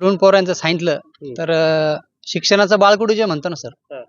तरुण पोरांचं सांगितलं. तर अं, शिक्षणाचं बाळकुडू जे म्हणतो ना हा. सर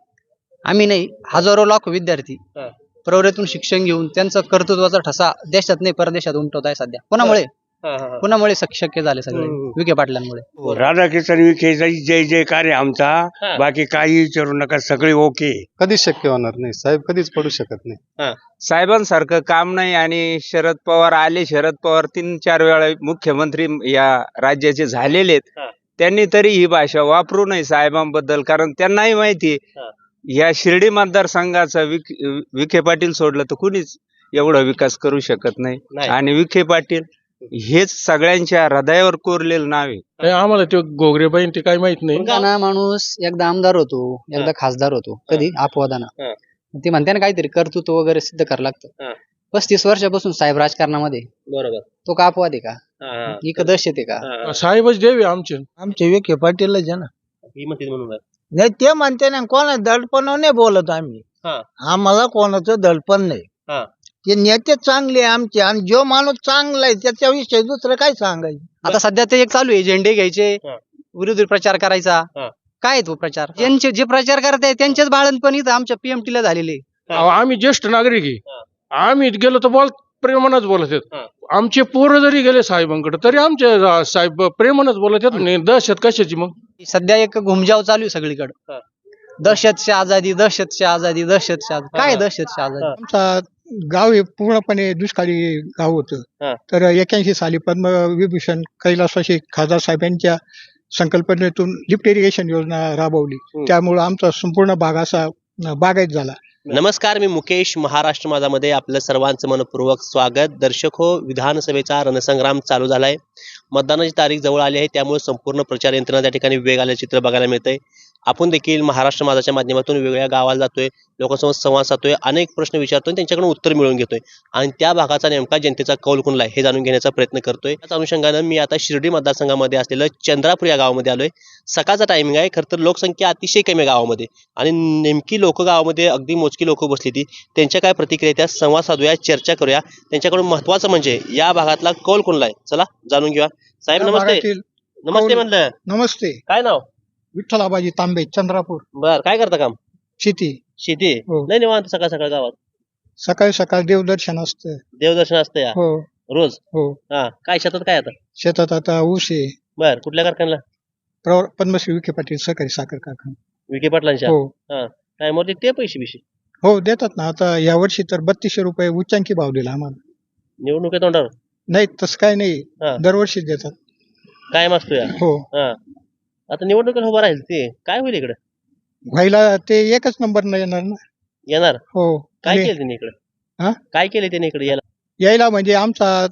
आम्ही नाही हजारो लाखो विद्यार्थी हा. प्रवृत्तीतून शिक्षण घेऊन त्यांचं कर्तृत्वाचा ठसा देशात नाही परदेशात उमटवत आहे सध्या कोणामुळे. कोणामुळे शक- शक्य झाले सगळे. विखे पाटलांमुळे. राधाकिशन विखेचा जय जयकार आहे आमचा? हा. बाकी काही विचारू नका सगळे ओके. कधीच शक्य होणार नाही. साहेब कधीच पडू शकत नाही. साहेबांसारखं काम नाही आणि शरद पवार आले. शरद पवार तीन चार वेळा मुख्यमंत्री या राज्याचे झालेले हा. आहेत त्यांनी तरी ही भाषा वापरू नये साहेबांबद्दल कारण त्यांनाही माहिती हा. या शिर्डी मतदारसंघाचा विख- विखे पाटील सोडलं तर कुणीच एवढा विकास करू शकत नाही. आणि विखे पाटील हेच सगळ्यांच्या हृदयावर कोरलेलं नाव आहे. नाही, आम्हाला ते गोगरेबाई ते काही माहीत नाही. ना माणूस एकदा आमदार होतो एकदा खासदार होतो कधी? अपवादाना. हा. ते म्हणते ना काहीतरी कर्तृत्व वगैरे सिद्ध करावं हा. लागतं पस्तीस वर्षापासून साहेब राजकारणामध्ये बरोबर. तो का अपवाद आहे का? हा, हा. ही दहशत आहे का. साहेबच देव आमचे. आमचे विखे पाटीलच आहे ना. ही म्हणून. नाही ते म्हणते ना कोणा दडपण नाही बोलत आम्ही. हा. आम्हाला कोणाचं दडपण नाही. हा. ते नेते चांगले आमचे. आणि जो माणूस चांगला आहे त्याच्याविषयी दुसरं काय सांगायचं? आता सध्या ते एक चालू आहे झेंडे घ्यायचे हा. विरोधी प्रचार करायचा. हा. काय तो प्रचार? ज्यांचे जे प्रचार करत आहे त्यांचेच बाळणपण इथं आमच्या पीएमटी ला झालेले. अहो, आम्ही ज्येष्ठ नागरिक आहे. आम्ही गेलो तर बोल प्रेमानच बोलत आहेत. हा. आमचे पोरं जरी गेले साहेबांकडे तरी आमचे साहेब प्रेमानच बोलत आहेत. नाही, दहशत कशाची मग? सध्या एक घुमजाव चालू आहे सगळीकडे. हा. दहशत से आजादी दहशत से आजादी दहशत से आजादी. काय. दहशत से आजादी. आमचा गाव हे पूर्णपणे दुष्काळी गाव होतं. हा. तर एक्याऐंशी साली पद्मविभूषण कैलासवासी खासदार साहेबांच्या संकल्पनेतून लिफ्ट इरिगेशन योजना राबवली. हम्म. त्यामुळं आमचा संपूर्ण भाग असा अं, बागायत झाला. नमस्कार मी मुकेश महाराष्ट्र माझामध्ये आपलं सर्वांचं मनपूर्वक स्वागत. दर्शक हो विधानसभेचा रणसंग्राम चालू झालाय. मतदानाची तारीख जवळ आली आहे त्यामुळे संपूर्ण प्रचार यंत्रणा त्या ठिकाणी वेग आल्याचे चित्र बघायला मिळतंय. आपण देखील महाराष्ट्र माझाच्या माध्यमातून वेगवेगळ्या गावाला जातोय लोकांसोबत संवाद साधतोय अनेक प्रश्न विचारतोय आणि त्यांच्याकडून उत्तर मिळवून घेतोय. आणि त्या भागाचा नेमका जनतेचा कौल कुणला हे जाणून घेण्याचा प्रयत्न करतोय. त्याच अनुषंगानं मी आता शिर्डी मतदारसंघामध्ये असलेलं चंद्रापूर या गावामध्ये आलोय. सकाळचा टायमिंग आहे खरं तर लोकसंख्या अतिशय कमी आहे गावामध्ये. आणि नेमकी लोक गावामध्ये अगदी मोजकी लोक बसली ती. त्यांच्या काय प्रतिक्रिया त्या संवाद साधूया चर्चा करूया. त्यांच्याकडून महत्वाचं म्हणजे या भागातला कौल कोणला आहे? चला जाणून घेऊया. साहेब नमस्ते. नमस्ते म्हणलं. नमस्ते. काय नाव? विठ्ठल आबाजी तांबे चंद्रापूर. बर काय करता काम? शेती. शेती? हो. नाही निवांत सकाळ सकाळ गावात? सकाळी सकाळ देवदर्शन असतं. देवदर्शन असतं या? हो. रोज? हो. हा. काय शेतात काय आता? शेतात आता ऊस आहे. बर कुठल्या कारखान्याला? प्रवर- पद्मश्री विखे पाटील सहकारी साखर कारखाना. विखे पाटलांच्या? हो. काय मग ते पैसे बिशे? हो देतात ना. आता या वर्षी तर बत्तीसशे रुपये उच्चांकी भाव दिला आम्हाला. निवडणुकी तोंडावर? नाही तसं काय नाही. हा. दरवर्षी देतात. काय असतो या? हो. हा. आता निवडणुकीला उभं राहील ते. काय होईल इकडे? व्हायला ते एकच नंबर न येणार ना? येणार? हो. काय केलं त्यांनी इकडे? हा? काय केलं त्यांनी इकडे यायला? यायला म्हणजे आमचा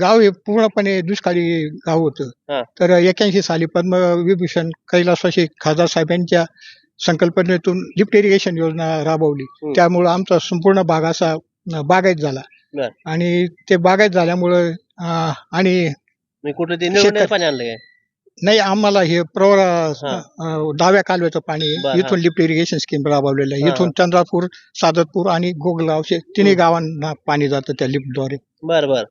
गाव हे पूर्णपणे दुष्काळी गाव हा. होतं तर एक्याऐंशी साली पद्मविभूषण कैलासवासी खासदार साहेबांच्या संकल्पनेतून लिफ्ट इरिगेशन योजना राबवली. त्यामुळं आमचा संपूर्ण भाग असा अं, बागायत झाला. बर. आणि ते बागायत झाल्यामुळं अं, आणि मी कुठलं ते निवडण्याचं शेतात- पाणी आणलं काय? नाही आम्हाला हे प्रवर हा. डाव्या कालव्याचं पाणी बर. इथून लिफ्ट इरिगेशन स्कीम राबवलेलं हा, आहे इथून चंद्रापूर सादतपूर आणि गोगलगाव असे तिन्ही गावांना पाणी जातं त्या लिफ्टद्वारे. बर बर.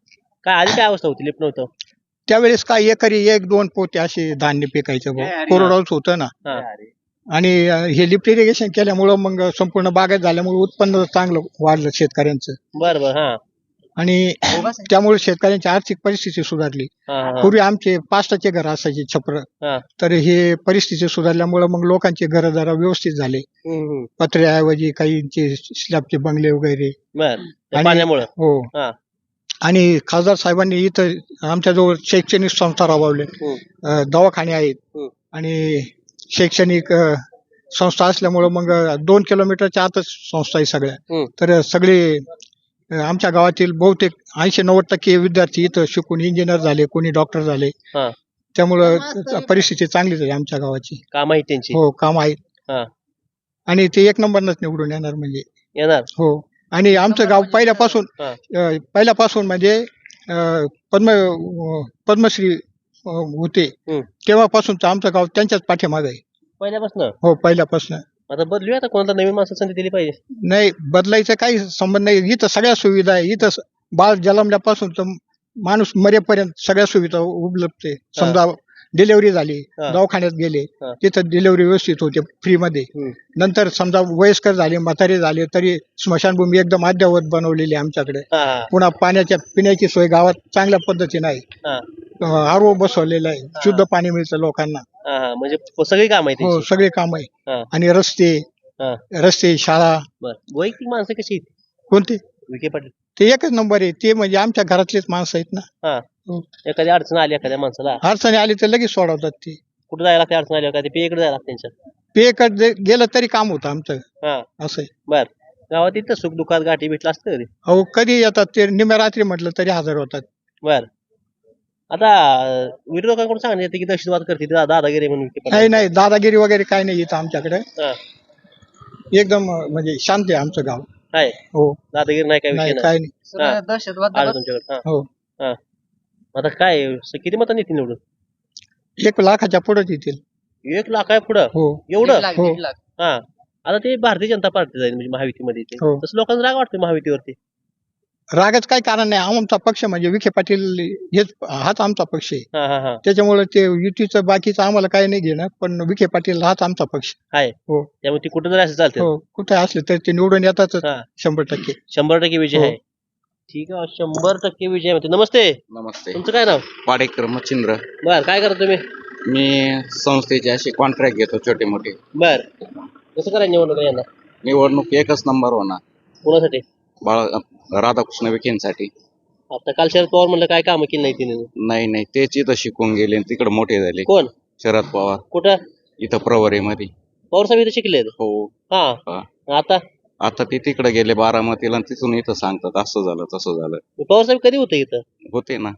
काय आधी काय अवस्था होती? लिफ्ट नव्हतं? त्यावेळेस काय एकरी एक दोन पोते असे धान्य पिकायचं बुवा. कोरडवाहूच होतं ना. हा. आणि अं, हे लिफ्ट इरिगेशन केल्यामुळं मग संपूर्ण बागायत झाल्यामुळे उत्पन्न चांगलं वाढलं शेतकऱ्यांचं. बर बर हा. आणि त्यामुळे शेतकऱ्यांची आर्थिक परिस्थिती सुधारली हा, हा, पूर्वी आमचे पाचटाचे घर असायचे छपर हा. तर हे परिस्थिती सुधारल्यामुळे मग लोकांचे घर जरा व्यवस्थित झाले. पत्र्याऐवजी काहींचे स्लॅबचे बंगले वगैरे हो हा. आणि खासदार साहेबांनी इथं आमच्याजवळ शैक्षणिक संस्था राबवले हम्म. अं, दवाखाने आहेत. आणि शैक्षणिक संस्था असल्यामुळं मग दोन किलोमीटरच्या आतच संस्था आहे सगळ्या. तर सगळे आमच्या गावातील बहुतेक ऐंशी नव्वद टक्के विद्यार्थी इथं शिकून इंजिनियर झाले कोणी डॉक्टर झाले. हा. त्यामुळं परिस्थिती चांगलीच आहे आमच्या गावाची. काम आहे त्यांची. हो काम आहेत. हा. आणि ते एक नंबरनच निवडून येणार म्हणजे. येणार? हो. आणि आमचं गाव पहिल्यापासून हा. अं, पहिल्यापासून म्हणजे अं, पद्म अं, पद्मश्री अं, होते. हम्म. तेव्हापासूनच आमचं गाव त्यांच्याच पाठीमागे आहे. पहिल्यापासून? हो पहिल्यापासून. आता बदलूया आता कोणता नवीन माणसं संधी दिली पाहिजे. नाही बदलायचं काही संबंध नाही. इथं सगळ्या सुविधा आहे. इथं स- बाळ जन्मल्यापासून तर माणूस मरेपर्यंत सगळ्या सुविधा उपलब्ध आहे. समजा डिलिव्हरी झाली हा. दवाखान्यात गेले हा. तिथं डिलिव्हरी व्यवस्थित होते फ्री मध्ये हम्म. नंतर समजा वयस्कर झाले म्हातारे झाले तरी स्मशानभूमी एकदम अद्ययावत बनवलेली आहे आमच्याकडे. हा हा. पुन्हा पाण्याच्या पिण्याची सोय गावात चांगल्या पद्धतीने आहे. हा. आरो बसवलेलं आहे. शुद्ध पाणी मिळतं लोकांना. हा हा. म्हणजे सगळी काम आहे हो त्यांची. सगळे काम आहे. हा. आणि रस्ते हा. रस्ते शाळा. बर. वैयक्तिक माणसं कशी आहेत? कोणते? विखे पाटील. ते एकच नंबर आहे. ते म्हणजे आमच्या घरातलेच माणसं आहेत ना. हो. एखादी अडचण आली एखाद्या माणसाला अडचणी आली तर लगेच सोडवतात ते. कुठं जायला लागते अडचण आली एखादी पे इकडे जायला लागते त्यांच्या पेकडे गेलं तरी काम होतं आमचं. हा. असं आहे. बर. गावात इथं सुख दुःखात गाठी भेटला असतं कधी? अहो कधी येतात ते? निम्या रात्री म्हटलं तरी हजर होतात. बर. आता अं, विरोधकांकडून सांगण्यात येते की दहशतवाद करते दा- दादागिरी म्हणून पाटील. नाही दादागिरी वगैरे काही नाही इथं आमच्याकडे. हा. एकदम अं, म्हणजे शांत आहे आमचं गाव. काय हो. दादागिरी नाही काय विषय नाही नाही काही नाही. हा. दहशतवाद आलं तुमच्याकडे. हा. हो. हा. आता काय स- किती मतांनी येतील निवडून? एक लाखाच्या पुढेच येतील. एक लाख आहे पुढं? हो. एवढं? हो. हा. आता ते भारतीय जनता पार्टी जाईल म्हणजे महायुतीमध्ये येते हो. तसं लोकांना राग वाटतो महायुतीवरती. रागाच काही कारण नाही. आमचा पक्ष म्हणजे विखे पाटील हेच हाच आमचा पक्ष आहे. हा हा हा. त्याच्यामुळे ते युतीचं बाकीचं आम्हाला काही नाही घेणं पण विखे पाटील हाच आमचा पक्ष. आहे हो. त्यामुळे ती कुठं जरी असं चालते. हो. कुठे असले तर ते निवडून येतातच. हा. शंभर टक्के. शंभर टक्के विजय हो. आहे. ठीक आहे शंभर टक्के विजय म्हणते नमस्ते. नमस्ते. तुमचं काय नाव? पाडेकर मच्छिंद्र. बर काय करता तुम्ही? मी संस्थेचे असे कॉन्ट्रॅक्ट घेतो छोटे मोठे. बर. कसं करायचं निवडणूक यांना? निवडणूक एकच नंबर होणार. कोणासाठी? बाळ राधाकृष्ण विखेंसाठी. आता काल शरद पवार म्हणलं काय कामं केली नाही तिने? नाही नाही तेच इथं शिकून गेले तिकडे मोठे झाले. कोण? शरद पवार. कुठं? इथं प्रवरेमध्ये. पवार साहेब इथे शिकले हो. हा. हा. आता? आता ते तिकडे गेले बारामतीला आणि तिथून इथं सांगतात असं झालं तसं झालं. पवार साहेब कधी होते इथं? होते ना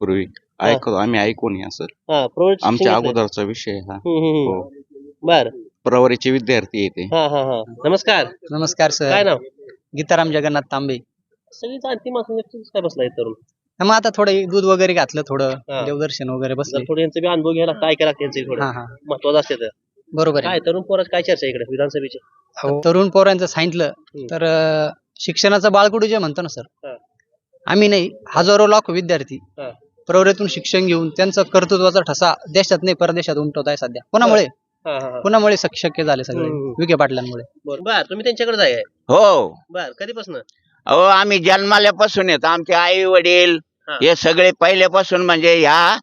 पूर्वी. ऐकतो आम्ही ऐकून या सर. हा आमच्या. अगोदरचा विषय हा. हम्म, हम्म, हो. बर. प्रवरीचे विद्यार्थी येते हा हा हा. नमस्कार. नमस्कार काय सर नाव? गीताराम जगन्नाथ तांबे. सगळी जाणती माणसं एकटीच काय बसलाय तरुण? मग आता थोडं दूध वगैरे घातलं हा. थोडं देवदर्शन वगैरे बसले. जर थोडं यांचं बी अनुभव घ्यायला काय करा त्यांचं हा थोडं हा महत्वाचं असते तर. बरोबर काय आहे तरुण पोरात काय चर्चा आहे इकडे विधानसभेची? अहो, तरुण पोरांचं सांगितलं. तर अं, शिक्षणाचं बाळकुडू जे म्हणतो ना सर? हा. आम्ही नाही हजारो लाखो विद्यार्थी हा. प्रवरेतून शिक्षण घेऊन त्यांचं कर्तृत्वाचा ठसा देशात नाही परदेशात उमटवत आहे सध्या. कोणामुळे? हा हा हा. कोणामुळे शक- शक्य झाले सगळे? हम्म. विखे पाटलांमुळे. बरं बर तुम्ही त्यांच्याकडे जाय. हो. बर कधीपासून? अहो आम्ही जन्माल्यापासून येतो. आमचे आई वडील हा. हे सगळे पहिल्यापासून म्हणजे ह्या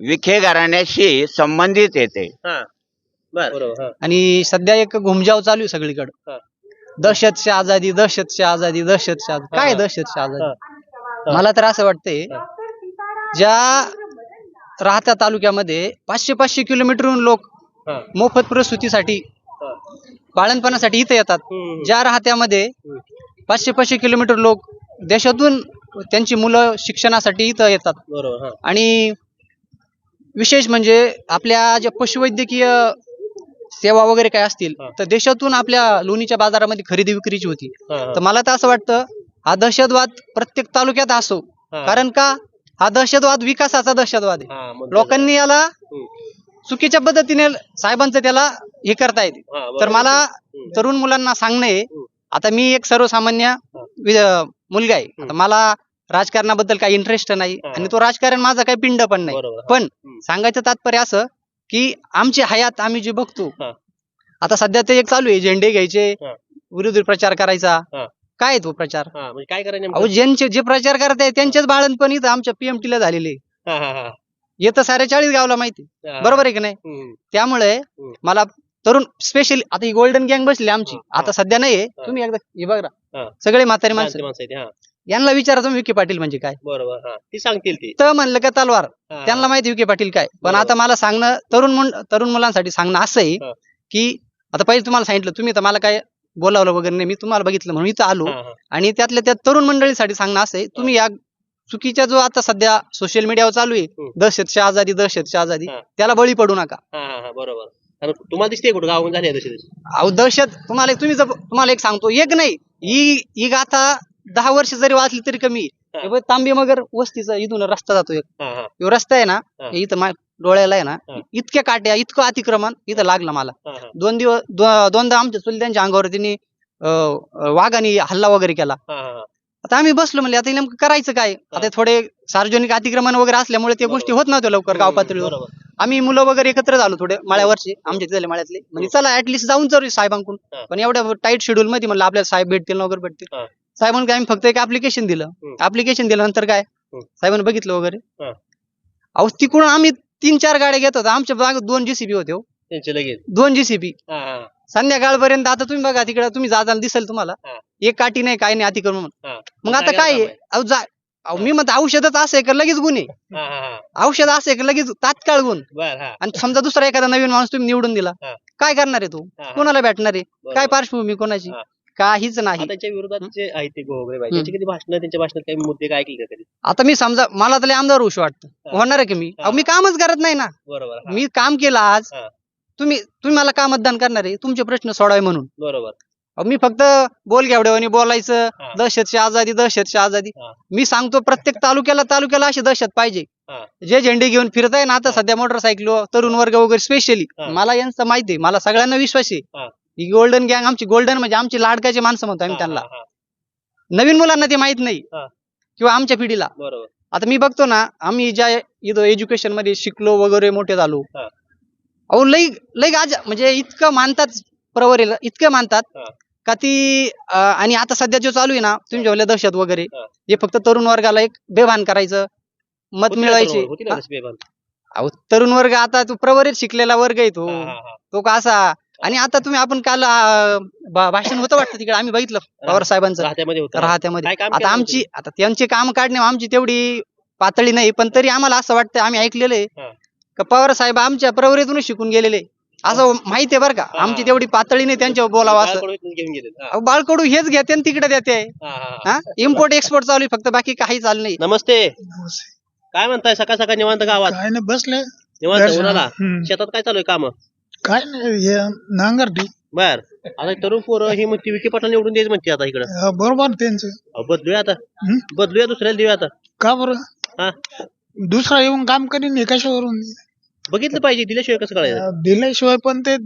विखे घराण्याशी संबंधित येते. हा. बरोबर आणि सध्या एक घुमजाव चालू आहे सगळीकडे हा. दहशत से आझादी दहशत से आझादी दहशत से आझादी काय. दहशत से हा. आझादी मला तर असं वाटतंय ज्या राहत्या तालुक्यामध्ये पाचशे पाचशे किलोमीटरहून लोक. मोफत प्रसूतीसाठी. बाळणपणासाठी इथं येतात. ज्या राहत्यामध्ये पाचशे पाचशे किलोमीटर लोक देशातून त्यांची मुलं शिक्षणासाठी इथं येतात आणि विशेष म्हणजे आपल्या ज्या पशुवैद्यकीय सेवा वगैरे काय असतील. तर देशातून आपल्या लोणीच्या बाजारामध्ये खरेदी विक्रीची होती. तर मला तर असं वाटतं हा दहशतवाद प्रत्येक तालुक्यात असो. कारण का हा दहशतवाद विकासाचा दहशतवाद आहे मग लोकांनी याला. चुकीच्या पद्धतीने साहेबांचं त्याला हे करता येते. तर मला. तरुण मुलांना सांगणं आहे. आता मी एक सर्वसामान्य मुलगा आहे आता. मला राजकारणाबद्दल काही इंटरेस्ट नाही. आणि तो राजकारण माझा काही पिंड पण नाही. पण. सांगायचं तात्पर्य असं की आमची हयात आम्ही जे बघतो हा. आता सध्या ते एक चालू आहे झेंडे घ्यायचे हा. विरोधी प्रचार करायचा हा. काय तो प्रचार हा म्हणजे काय करायचं अहो नेमकं? ज्यांचे जे प्रचार करत आहे त्यांचेच बाळणपण इथं आमच्या पीएमटी ला झालेले आहे. हा, हा, हा. येतं साऱ्या चाळीस गावला माहिती हा. बरोबर आहे की नाही हम्म. त्यामुळे. मला तरुण स्पेशली आता ही गोल्डन गँग बसली आमची हा, आता सध्या नाहीये. तुम्ही एकदा हे बघा हा. सगळे म्हातारे माणसं माणसं आहेत, हा यांना विचारा तुम्ही विखे पाटील म्हणजे काय? बरोबर हा. ती सांगतील ती. तर म्हणलं का तलवार. हा, त्यांना माहिती विखे पाटील काय. पण बरोबर. आता मला सांगणं तरुण मुं- तरुण मुलांसाठी सांगणं असं आहे हा. की आता पहिले तुम्हाला सांगितलं तुम्ही तर मला काय बोलावलं वगैरे नाही. मी तुम्हाला बघितलं म्हणून इथं आलो. हा, हा. आणि त्यातल्या त्या तरुण मंडळीसाठी सांगणं असं आहे तुम्ही या चुकीच्या जो आता सध्या सोशल मीडियावर चालू आहे हम्म. दहशतची आजादी दहशतची आजादी हा. त्याला बळी पडू नका. हा, हा, हा, बरोबर. कारण तुम्हाला दिसते कुठं? गावून झाली आहे तशी तशी. अहो दहशत तुम्हाला तुम्ही जर तुम्हाला एक सांगतो. एक नाही. ही ही गाथा दहा वर्ष जरी वाचली तरी कमी. हा. तांबे मगर वस्तीचा इथून रस्ता जातो एक. हा हा. ह्यो रस्ता आहे ना हा. हे इथं मा- डोळ्याला आहे ना हा. इतक्या काट्या इतकं अतिक्रमण इथं लागलं मला. हा, हा, दोन दिवस दो- दोनदा आमच्या चुलत्यांच्या अंगावर त्यांनी अं, अं, वाघाने हल्ला वगैरे केला. हा, हा, आता आम्ही बसलो म्हणजे आता हे नेमकं करायचं काय? आता थोडे सार्वजनिक अतिक्रमण वगैरे असल्यामुळे त्या गोष्टी होत नव्हत्या लवकर गाव पातळीवर बरोबर. आम्ही मुलं वगैरे एकत्र झालो थोडे माळ्यावरचे आमच्या तिथले माळ्यातले म्हणजे चला ऍटलिस्ट जाऊन चल साहेबांकडून हा. पण एवढ्या टाईट शेड्यूल मध्ये म्हणलं आपल्याला साहेब भेटतील ना वगैरे भेटतील हा. साहेबांनी आम्ही फक्त एक ऍप्लिकेशन दिलं हम्म. ऍप्लिकेशन दिल्यानंतर काय हम्म. साहेबांनी बघितलं वगैरे हा. अहो तिकडून आम्ही तीन चार गाड्या घेत होतो आमच्या बाग दोन जेसीबी होते हो. त्यांचे लगेच दोन जेसीबी हा हा संध्याकाळपर्यंत आता तुम्ही बघा तिकडे तुम्ही जाताना दिसेल तुम्हाला हा. एक काठी नाही काय नाही अतिक्रमण हा. मग आता काय आहे. अहो जा अहो मी म्हणतो औषधच असं आहे का? लगेच गुन्हे. हा हा हा. औषध असं आहे का? लगेच तात्काळ गुण बर हा. आणि समजा दुसरा एखादा नवीन माणूस तुम्ही निवडून दिला हा. काय करणार आहे तू? हा. कोणाला भेटणार आहे? बरोबर. काय पार्श्वभूमी कोणाची? हा. काहीच नाही. आता त्यांच्या विरोधात जे आहे ते गोगरे बाई हम्म. त्यांची कधी भाषण त्यांच्या भाषणात काही मुद्दे काय ऐकले का कधी? आता मी समजा मला तर आमदार होऊ वाटतं. हा. होणार आहे की मी? अहो, मी कामच करत नाही ना. बरोबर हा. मी काम केलं आज. हा. तुम्ही तुम्ही मला का मतदान करणार आहे? तुमचे प्रश्न सोडावे म्हणून. बरोबर. मी फक्त बोल घेवड्यावानी बोलायचं. दहशतची आजादी दहशतची आजादी. मी सांगतो प्रत्येक तालुक्याला तालुक्याला अशी दहशत पाहिजे. जे झेंडे घेऊन फिरत आहे ना आता. सध्या मोटरसायकल तरुण वर्ग वगैरे स्पेशली. मला यांचं माहिती आहे मला सगळ्यांना विश्वास. आहे ही गोल्डन गँग आमची गोल्डन म्हणजे आमची लाडकाची माणसं म्हणतो आम्ही त्यांना. नवीन मुलांना ते माहीत नाही. किंवा आमच्या पिढीला आता मी बघतो ना आम्ही ज्या इथं एज्युकेशनमध्ये शिकलो वगैरे मोठे झालो. अहो लई लई आज म्हणजे इतकं मानतात प्रवरेला इतकं मानतात. का ती आणि आता सध्या जो चालू आहे ना तुम्ही जेवले दहशत वगैरे हा. फक्त तरुण वर्गाला एक बेभान करायचं मत मिळवायचे. अहो तरुण वर्ग आता तो प्रवरित शिकलेला वर्ग आहे तो. तो का असा? आणि आता तुम्ही आपण काल भा- भाषण होतं वाटतं तिकडे आम्ही बघितलं पवार साहेबांचं. राहत्यामध्ये आता आमची आता त्यांची काम काढणे आमची तेवढी पातळी नाही पण तरी आम्हाला असं वाटतं आम्ही ऐकलेलं आहे. का पवार साहेब आमच्या प्रवरेतूनच शिकून गेलेले. असं माहिती आहे बरं का. आमची तेवढी पातळी नाही त्यांच्यावर बोलावं असं. घेऊन गेले अहो, बाळकडू हेच घेते आणि तिकडे देते. हा, हा, हा. हा? इम्पोर्ट एक्सपोर्ट चालू आहे फक्त बाकी काही चालू नाही. नमस्ते. काय म्हणताय? सकाळ सकाळ निवांत गावात? काय नाही बसले. निवांत. उन्हाला? हम्म. शेतात काय चालू आहे काम? काय नाही हे नांगरटी बर. आता तरुण पोरं ही म्हणते विखे पाटील निवडून द्यायची म्हणते आता इकडं. अं, बरोबर त्यांचं. अहो, बदलूया आता? बदलूया दुसऱ्याला देऊया आता. का बरं? हा. दुसरा येऊन काम करीन हे कशावरून बघितलं पाहिजे दिल्याशिवाय कसं कळायचं दिल्याशिवाय पण ते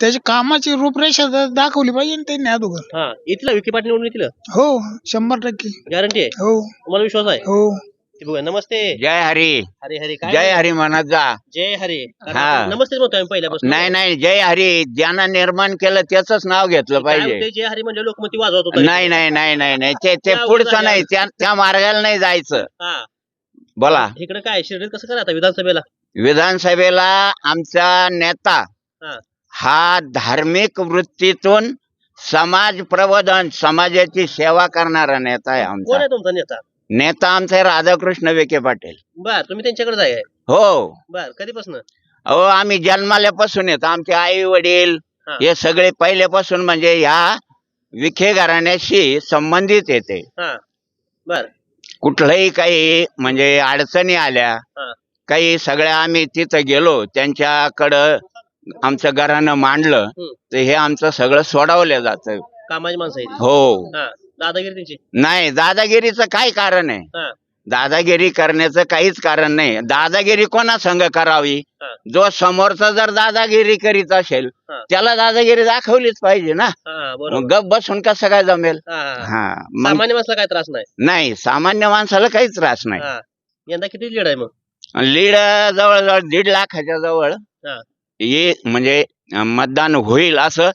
त्याची कामाची रूपरेषा दा- दाखवली पाहिजे ना त्यांनी अगोदर. हा येतील विखे पाटील निवडून येतील हो शंभर टक्के. गॅरंटी आहे? हो. तुम्हाला विश्वास आहे? हो. ते नमस्ते. जय हरी. हरे हरे काय जय हरी म्हणत जा. जय हरे. हा. नमस्ते म्हणतो आम्ही पहिल्यापासून. नाही नाही जय हरी. ज्यानं निर्माण केलं त्याच नाव घेतलं काय पाहिजे. जय हरे म्हणजे लोकमती वाजवत होता. नाही नाही नाही नाही नाही. ते ते त्या पुढचं नाही. त्या त्या मार्गाला नाही जायचं. हा. बोला. इकडे काय शिर्डीत कसं करा आता विधानसभेला? विधानसभेला आमचा नेता हा. हा धार्मिक वृत्तीतून समाज प्रबोधन समाजाची सेवा करणारा नेता आहे कोण आमचा आहे तुमचा नेता? नेता आमचा आहे राधाकृष्ण विखे पाटील. बर तुम्ही त्यांच्याकडे जाय. हो. बर कधीपासून? अहो आम्ही जन्माल्यापासून येतो. आमचे आई वडील हा. हे सगळे पहिल्यापासून म्हणजे ह्या विखे घराण्याशी संबंधित येते. हा. बर. कुठलंही काही म्हणजे अडचणी आल्या हा. काही सगळ्या आम्ही तिथं गेलो त्यांच्याकडं आमचं घरानं मांडलं. तर हे आमचं सगळं सोडवलं जातं. कामाची माणसं. हो. हा. दादागिरी त्यांची? नाही दादागिरीचं काय कारण आहे? हा. दादागिरी करण्याचं काहीच कारण नाही. दादागिरी कोणा संघ करावी? हा. जो समोरचा जर दादागिरी करीत असेल हा. त्याला दादागिरी दाखवलीच पाहिजे ना. हा मग बरोबर गप बसून कसं काय जमेल? हा, हा. हा. मग सामान्य माणसाला काय त्रास नाही. नाही सामान्य माणसाला काहीच त्रास नाही. हा. यंदा किती लीड आहे मग? लीड जवळजवळ दीड लाखाच्या जवळ हा. ये म्हणजे अं, मतदान होईल असं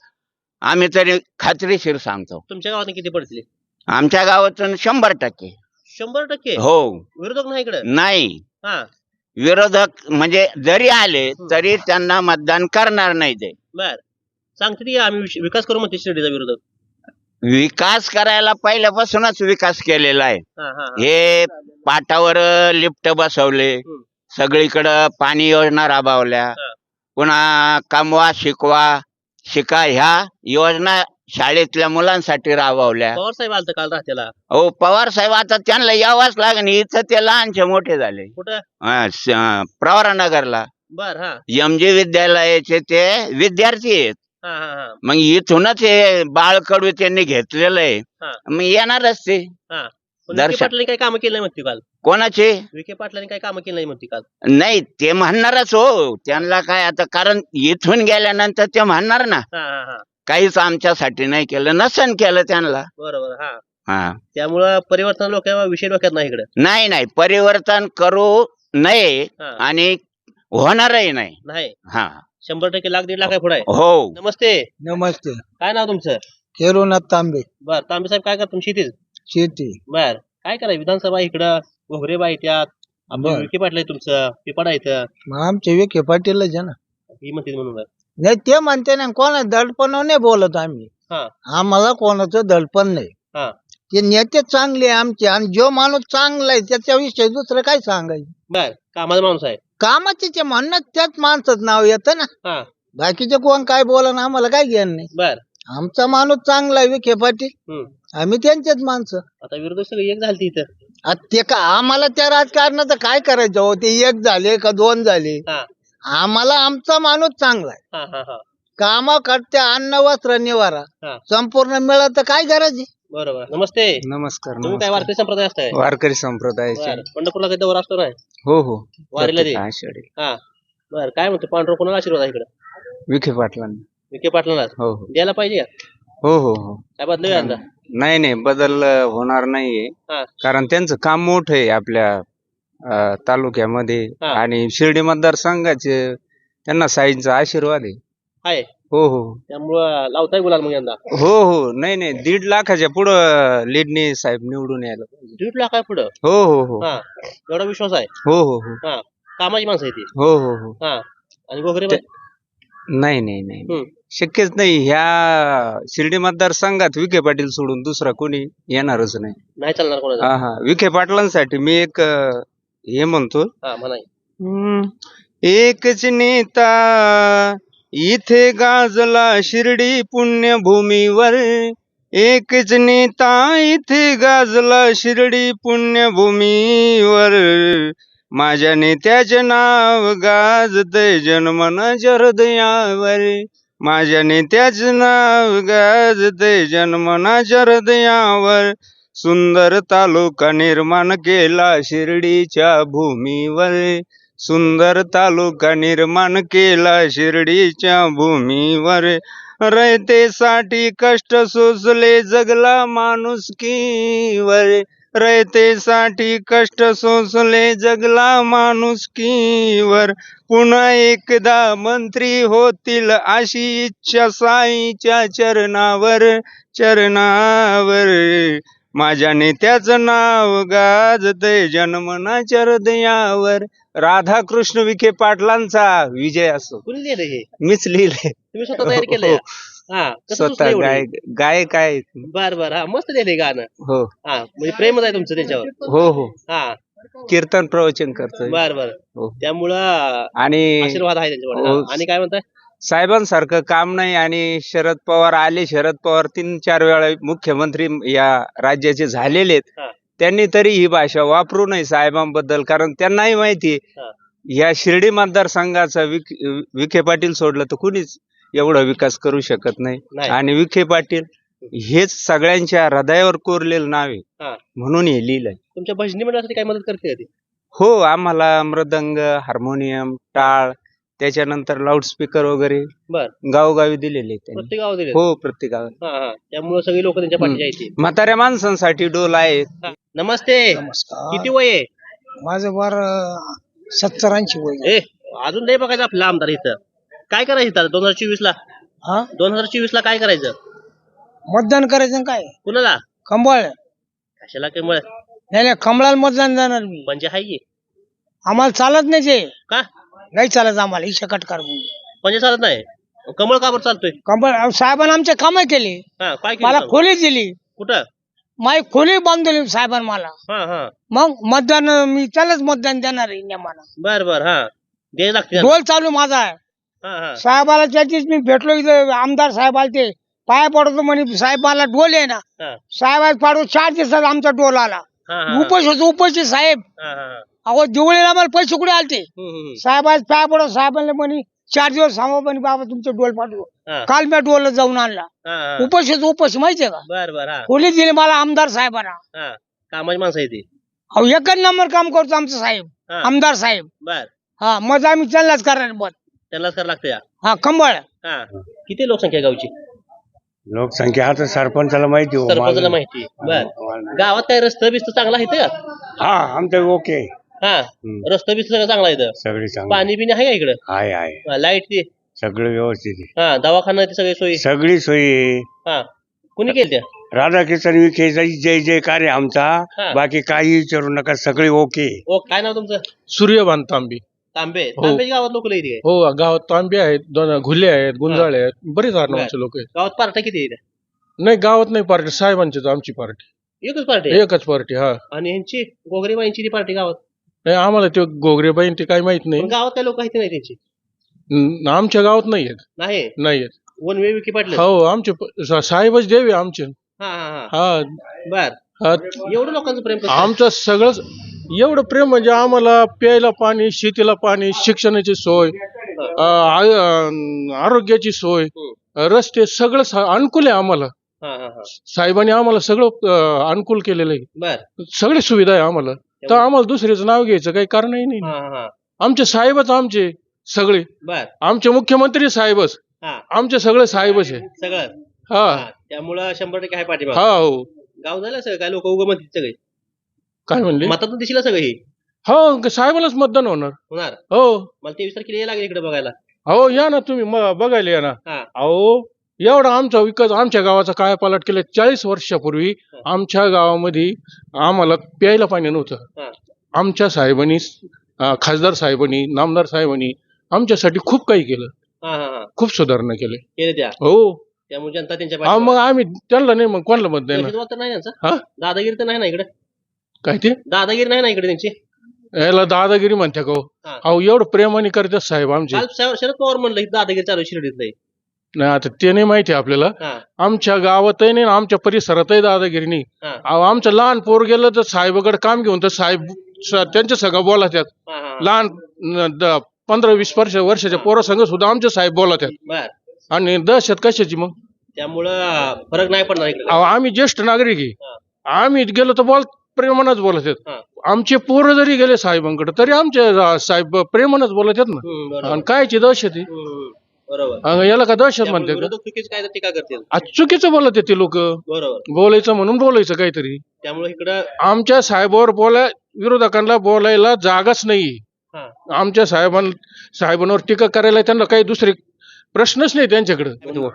आम्ही तरी खात्रीशीर सांगतो. तुमच्या गावात किती पडतील? आमच्या गावातून शंभर टक्के. शंभर टक्के? हो. विरोधक नाही इकडे? नाही. हा. विरोधक म्हणजे जरी आले तरी त्यांना मतदान करणार नाही ते. बर. सांगते ती आम्ही विश- विकास करू म्हणते शिर्डीचा विरोधक. विकास करायला पहिल्यापासूनच विकास केलेला आहे. हा हा हा. हे पाटावर लिफ्ट बसवले. हम्म. सगळीकडं पाणी योजना राबवल्या. पुन्हा कमवा शिकवा शिका ह्या योजना शाळेतल्या मुलांसाठी राबवल्या. पवार साहेब आलत काल राहत्याला हो पवार साहेब आता त्यांना यावाच लागेल. इथं ते लहानचे मोठे झाले. कुठं? अं, स- अं, प्रवरानगरला बर हा. एमजी विद्यालयाचे ते विद्यार्थी आहेत. हा हा हा. मग इथूनच हे बाळकडू त्यांनी घेतलेलं आहे. मग येणारच ते. हा. दर्शन. पाटलांनी काही कामं केली नाही म्हणते काल? कोणाचे? विखे पाटलांनी काही कामं केली नाही म्हणते काल? नाही ते म्हणणारच हो. त्यांना काय आता कारण इथून गेल्यानंतर ते म्हणणार ना. हा हा हा. काहीच आमच्यासाठी नाही केलं नसन केलं त्यांना. बरोबर हा. हा. त्यामुळं परिवर्तन लोक विषय डोक्यात नाही इकडे. नाही नाही. परिवर्तन करू नये हा. आणि होणारही नाही. नाही. हा. शंभर टक्के लाख दीड लाख पुढे. हो. नमस्ते. नमस्ते. काय नाव तुमचं? केरोनाथ तांबे. बर तांबे साहेब काय करता तुमची शेतीच शेती. बर. काय करा विधानसभा इकडं घोगरे बाई त्यात आपलं बर. विखे पाटलं आहे तुमचं पिपाडा इथं. मग आमचे विखे पाटीलच आहे ना. ही म्हणते म्हणून बरं. नाही ते म्हणते ना कोणा दडपण नाही बोलत आम्ही. हा. आम्हाला कोणाचं दडपण नाही. हा. ते नेते चांगले आमचे आणि जो माणूस चांगला आहे त्याच्याविषयी दुसरं काय सांगायचं? बर. कामाचा माणूस आहे. कामाचे जे म्हणणं त्याच माणसाचं नाव येतं ना. हा. बाकीचे कोण काय बोला ना आम्हाला काय ज्ञान नाही. बर. आमचा माणूस चांगला आहे विखे पाटील. हम्म. आम्ही त्यांचेच माणसं. आता विरोधी सगळे एक झालती इथं. आता ते का आम्हाला त्या राजकारणाचं काय करायचं हो? ते एक झाले का दोन झाले? हा. आम्हाला आमचा माणूस चांगला आहे. हा हा हा. काम करते अन्न वस्त्र निवारा. हा. संपूर्ण मिळत तर काय करायची बरोबर. नमस्ते. नमस्कार तुम्ही काय वारकरी संप्रदाय असताय? वारकरी संप्रदायाचे. बर. पंढरपूरला काही दौरा असतो ना हो हो. वारीला दे. हा. बर. काय म्हणतो? पांढरा कोणाला आशीर्वाद आहे इकडं? विखे पाटलांना. विखे पाटलांना हो हो. द्यायला पाहिजे का? हो हो हो. काय बदलूया यंदा नाही नाही बदल अं, होणार नाहीये. हा. कारण त्यांचं काम मोठं आहे आपल्या अं, तालुक्यामध्ये. हा. आणि शिर्डी मतदारसंघाचे त्यांना साईंचा आशीर्वाद आहे. आहे. हो हो. त्यामुळं लावताय गुलाल मग यंदा? हो हो. नाही नाही दीड लाखाच्या पुढं लीडने साहेब निवडून यायला पाहिजे. दीड लाख आहे पुढं? हो हो हो. हा. एवढा विश्वास आहे? हो हो हो. हा. कामाची माणसं आहे ती. हो हो हो. हा. आणि नाही नाही नाही हम्म. शक्यच नाही ह्या शिर्डी मतदारसंघात विखे पाटील सोडून दुसरा कोणी येणारच नाही. नाही चालणार कोणाचा? हा हा. विखे पाटलांसाठी मी एक अं, हे म्हणतो. हा हम्म. एकच नेता इथे गाजला शिर्डी पुण्यभूमीवर. एकच नेता इथे गाजला शिर्डी पुण्यभूमीवर. माझ्या नेत्याचे नाव गाजते जन्मना हृदयावर माझ्या नेत्याचे नाव गाजते जन्मना हृदयावर सुंदर तालुका निर्माण केला शिर्डीच्या भूमीवर. सुंदर तालुका निर्माण केला शिर्डीच्या भूमीवर. रयतेसाठी कष्ट सोसले जगला माणुसकीवर. रयतेसाठी कष्ट सोसले जगला माणुसकीवर पुन्हा एकदा मंत्री होतील अशी इच्छा साईच्या चरणावर चरणावर. माझ्या नेत्याचं नाव गाजते जन्मनाच्या हृदयावर. राधाकृष्ण विखे पाटलांचा विजय असो. कुणी लिहिलं हे? मीच लिहिले तुम्ही स्वतः तयार केलंय? हा स्वतः एवढं? गाय गायक आहे बर बर. हा मस्त लिहिलंय गाणं. हो. हा म्हणजे प्रेमच आहे तुमचं त्याच्यावर. हो हो. हा. कीर्तन प्रवचन करतोय. बर बर. हो. त्यामुळं आणि आशीर्वाद आहे त्यांच्यावर. हो. हा. आणि काय म्हणताय? साहेबांसारखं काम नाही आणि शरद पवार आले. शरद पवार तीन चार वेळा मुख्यमंत्री या राज्याचे झालेले आहेत. हा. त्यांनी तरी ही भाषा वापरू नये साहेबांबद्दल कारण त्यांनाही माहिती हा. या शिर्डी मतदारसंघाचा विख- विखे पाटील सोडलं तर कुणीच एवढा विकास करू शकत नाही. नाही. आणि विखे पाटील हेच सगळ्यांच्या हृदयावर कोरलेलं नाव आहे. हा. म्हणून हे लिहिलंय. तुमच्या भजनी मंडळासाठी काय मदत करते का ती? हो आम्हाला मृदंग हार्मोनियम टाळ त्याच्यानंतर लाऊडस्पीकर वगैरे बर. गावोगावी दिलेले आहेत त्यांनी. प्रत्येक गावात दिले हो प्रत्येक गावात. हा हा. त्यामुळे सगळी लोक त्यांच्या ती. म्हाताऱ्या माणसांसाठी डोल आहे. हा. नमस्ते. किती वय आहे? माझं बार सत्तर ऐंशी वय ए अजून नाही बघायचं आपलं आमदार इथं. काय करायचं आता दोन हजार चोवीस ला? हा? दोन हजार चोवीस ला काय करायचं? मतदान करायचं काय? कुणाला? कंबळ. कशाला काय नाही नाही कमळाला मतदान जाणार मी. म्हणजे हाय की? आम्हाला चालत नाही ते. का? नाही चालत आम्हाला ही शकट कर म्हणजे चालत नाही? कमळ का बरं चालतोय? कंबळ साहेबांनी आमचे कामं केली. हा काय केलं मला? खोली दिली. कुठं? माझी खोली बांधली साहेबांनी मला. हा हा. मग मतदान मी त्यालाच मतदान देणार आहे नेमानं बर बर हा. द्यायला लागते. डोल चालू माझा. आहे साहेबाला त्याचीच मी भेटलो इथं आमदार साहेब आले ते. पाया पडतो म्हणे साहेब मला डोल आहे ना. हा. साहेब पाडू चार दिवसात आमचा डोल आला. उपास होतो उपाशी साहेब. अहो दिवळीला मला पैसे कुठे आलते? हम्म, हम्म, साहेब आज पाया पडो साहेबांना म्हणे चार दिवस थांबा म्हणे बाबा तुमचं डोल पाठवू हा. काल मी डोल जाऊन आणला. उपाशी होतो उपाशी माहितीये का? खोली दिली मला आमदार साहेबांना. कामाची माणसं आहे ती. अहो एकच नंबर काम करतो आमचं साहेब. आमदार साहेब. हा मग आम्ही त्यांनाच करणार मत त्यांनाच करावं लागतं या? हा कंबळ. हा. किती लोकसंख्या आहे गावची? लोकसंख्या आता सरपंचाला माहिती हो सरपंचाला माझं- माहिती बर. गावात काय रस्ता बिस्त चांगला आहे का? हा आमचं ओके. हा. हम्म. रस्ता बी सगळं चांगला आहे इथं? सगळी चांगली. पाणी बिणी आहे का इकडं? आहे आहे. लाइट ती सगळं व्यवस्थित आहे. हा दवाखाना ते सगळे सोयी? सगळी सोयी हा. कुणी केली त्या? राधाकिशन विखे जय जय जयकार आहे आमचा. हा. बाकी काही विचारू नका सगळे ओके. ओ काय नाव तुमचं? सूर्यबान तांबी तांबे हो. तांब्याच्या गावात लोक लई हो गावात तांबे आहेत दोन घुले आहेत गुंजाळे आहेत बरेच आडनावाचे लोक आहेत. गावात पार्ट्या किती आहेत? नाही गावात नाही पार्टी साहेबांचीच आमची पार्टी. एकच पार्टी आहे. एकच पार्टी हा. आणि ह्यांची गोगरेबाईंची ती पार्टी गावात? नाही आम्हाला ते गोगरेबाईन ते काही माहीत नाही. गावात काय लोक आहेत नाही त्यांची? न- आमच्या गावात नाही आहेत. नाही? नाही आहेत. One way Vicky Patle? हो आमचे प- सा- साहेबच देव आमचे. हा हा हा. हा. बर. एवढं लोकांचं प्रेम कसं? आमचं सगळं एवढं प्रेम म्हणजे आम्हाला प्यायला पाणी शेतीला पाणी शिक्षणाची सोय अ, आरोग्याची सोय रस्ते सगळं सा- अनुकूल आहे आम्हाला. साहेबांनी आम्हाला सगळं अ, अनुकूल केलेलं आहे. बर. सगळी सुविधा आहे आम्हाला. तर आम्हाला दुसऱ्याचं नाव घ्यायचं काही कारणही नाही. हा हा. हा आमचे साहेबच आमचे सगळे. बर. आमचे मुख्यमंत्री साहेबच. हा. आमचे सगळे साहेबच आहे. सगळं. हा. हा, त्यामुळं शंभर टक्के आहे हा हो. गाव झालं सगळं काय लोक उगं म्हणतील सगळे. काय म्हणले? मतातून दिसलं सगळं हे? हो साहेबालाच मतदान होणार. होणार? हो. मला तेवीस तारखेला यायला लागेल इकडे बघायला. हो या ना तुम्ही म- बघायला या ना. हा. अहो एवढा आमचा विकास आमच्या गावाचा काय पालट केला चाळीस वर्षापूर्वी आमच्या गावामध्ये आम्हाला प्यायला पाणी हा. नव्हतं आमच्या साहेबांनी अं, खासदार साहेबांनी नामदार साहेबांनी आमच्यासाठी खूप काही केलं. हा हा हा. खूप सुधारणा केले. केले त्या? हो. त्यामुळे जनता त्यांच्या हा, मग आम्ही त्यांना नाही मग कोणाला मत देणार? दहशतवाद तर नाही हा? दादागिरी तर नाही ना इकडे? काय ते? दादागिरी नाही ना इकडे त्यांची? याला दादागिरी म्हणते का हो? हा. अहो एवढं प्रेमाने करतात साहेब आमचे. काल शर- शरद पवार म्हणलं की दादागिरी चालू आहे शिर्डीतलं नाही आता ते नाही माहिती आपल्याला. हा. आमच्या गावातही नाही आणि आमच्या परिसरातही दादागिरी नाही. हा. अहो आमचं लहान पोर गेलं तर साहेबाकडे काम घेऊन तर साहेब स- त्यांच्या सगळं हा हा. लहान न- द- पंधरा वीस वर्ष वर्षाच्या पोरा सुद्धा आमचे साहेब बोलत आहेत बर. आणि दहशत कशाची मग? त्यामुळं फरक नाही पडणार इकडे. अहो आम्ही ज्येष्ठ नागरिक आहे. आम्ही गेलो तर बोल प्रेमानच बोलत आहेत. हा. आमचे पोरं जरी गेले साहेबांकडे तरी आमचे साहेब प्रेमानच बोलत आहेत ना. हम्म, बरोबर. आणि कायची दहशत आहे? हम्म, बरोबर. अं, याला का दहशत त्यामुळे म्हणते का? विरोधक चुकीच काय तर टीका करतील. आज चुकीचं बोलत आहेत ते लोक. बरोबर. बोलायचं म्हणून बोलायचं काहीतरी. त्यामुळे इकडं आमच्या साहेबावर बोलाय विरोधकांना बोलायला जागाच नाही हा. आमच्या साहेबां साहेबांवर टीका करायला त्यांना काही दुसरे प्रश्नच नाही त्यांच्याकडे.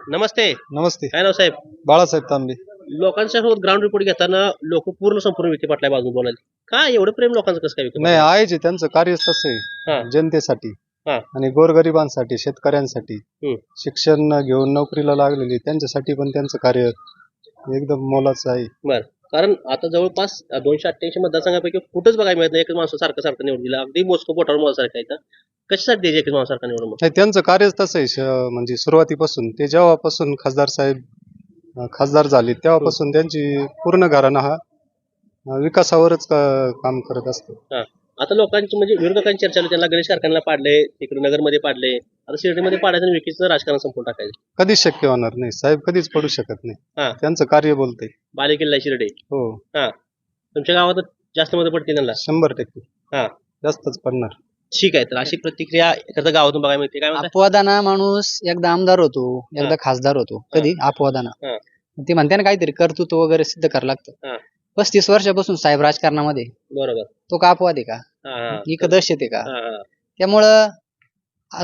नमस्ते. नमस्ते. काय नाव साहेब? बाळासाहेब तांबे. लोकांच्या सोबत ग्राउंड रिपोर्ट घेताना लोक पूर्ण संपूर्ण विखे पाटला बाजून बोलायला. काय एवढं प्रेम लोकांचं कसं काय नाही आहेच आहे, त्यांचं कार्य तसं हा. आहे जनतेसाठी हा. आणि गोरगरिबांसाठी शेतकऱ्यांसाठी. हम्म. शिक्षण घेऊन नोकरीला लागलेली त्यांच्यासाठी पण त्यांचं कार्य एकदम मोलाचं आहे. बर. कारण आता जवळपास दोनशे अठ्ठ्याऐंशी मतदारसंघापैकी कुठंच बघायला मिळत नाही. एकच माणसं सारखं सारखं निवडून दिलं. अगदी मोस्को बोटावर मोजासारखं आहे कशासाठी द्यायचे निवडून मग? नाही त्यांचं कार्यच तसं आहे श- म्हणजे सुरुवातीपासून ते जेव्हापासून खासदार साहेब अं, खासदार झाले तेव्हापासून त्यांची पूर्ण घराणा हा अं, विकासावरच काम करत असतो. हा. आता लोकांची म्हणजे विरोधकांची चर्चा आहे, त्यांना गणेश कारखान्याला पाडले तिकडे नगरमध्ये पाडले आता शिर्डीमध्ये पाडायचं आणि विकीचं राजकारण संपून टाकायचं. कधीच शक्य होणार नाही साहेब कधीच पडू शकत नाही. हा. त्यांचं कार्य बोलतंय. बालेकिल्ला शिर्डी. हो. हा. तुमच्या गावात जास्त मतं पडतील त्यांना? शंभर टक्के. हा. जास्तच पडणार. ठीक आहे. तर अशी प्रतिक्रिया एखाद्या गावातून बघायला मिळते. काय अपवादाना माणूस एकदा आमदार होतो एकदा खासदार होतो. कधी? अपवादाना. ते म्हणते ना काहीतरी कर्तृत्व वगैरे सिद्ध करावं लागतं. पस्तीस वर्षापासून साहेब राजकारणामध्ये. बरोबर. तो का अपवाद आहे का? हा ही. का दहशत आहे का? त्यामुळं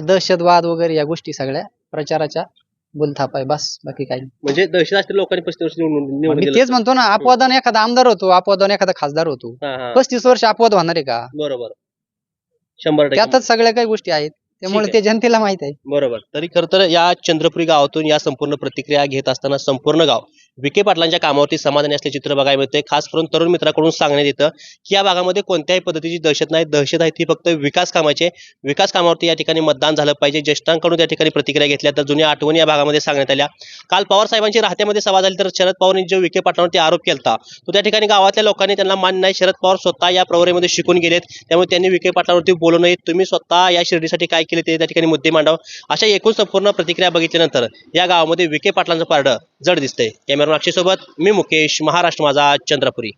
दहशतवाद वगैरे या गोष्टी सगळ्या प्रचाराच्या बोलथाप आहे बस बाकी काही. म्हणजे दहशत लोकांनी पस्तीस वर्ष निवडून मी. तेच म्हणतो ना अपवादाने एखादा आमदार होतो अपवादाने एखादा खासदार होतो. पस्तीस वर्ष अपवाद होणार आहे का? बरोबर. शंभर टक्के. त्यातच सगळ्या काही गोष्टी आहेत. त्यामुळे ठीक ते जनतेला माहीत आहे. बरोबर. तरी खर तर या चंद्रपुरी गावातून या संपूर्ण प्रतिक्रिया घेत असताना संपूर्ण गाव विखे पाटलांच्या कामावरती समाधानी असले चित्र बघायला मिळते खास करून तरुण मित्राकडून सांगण्यात येतं की या भागामध्ये कोणत्याही पद्धतीची दहशत नाही. दहशत आहे ती फक्त विकास कामाची. विकास कामावरती या ठिकाणी मतदान झालं पाहिजे. ज्येष्ठांकडून त्या ठिकाणी प्रतिक्रिया घेतल्या तर जुन्या आठवणी या भागामध्ये सांगण्यात आल्या. काल पवार साहेबांची राहत्यामध्ये सभा झाली तर शरद पवारांनी जो विखे पाटलांवरती आरोप केला तो त्या ठिकाणी गावातल्या लोकांनी त्यांना मान्य नाही. शरद पवार स्वतः या प्रवरेमध्ये शिकून गेलेत. त्यामुळे त्यांनी विखे पाटलावरती बोलू नये. तुम्ही स्वतः या शिर्डीसाठी काय केले ते त्या ठिकाणी मुद्दे मांडावं. अशा एकूण संपूर्ण प्रतिक्रिया बघितल्यानंतर या गावामध्ये विखे पाटलांचं पारडं जड दिसतंय. कॅमेरा सोबत मी मुकेश महाराष्ट्र माझा चंद्रपुरी.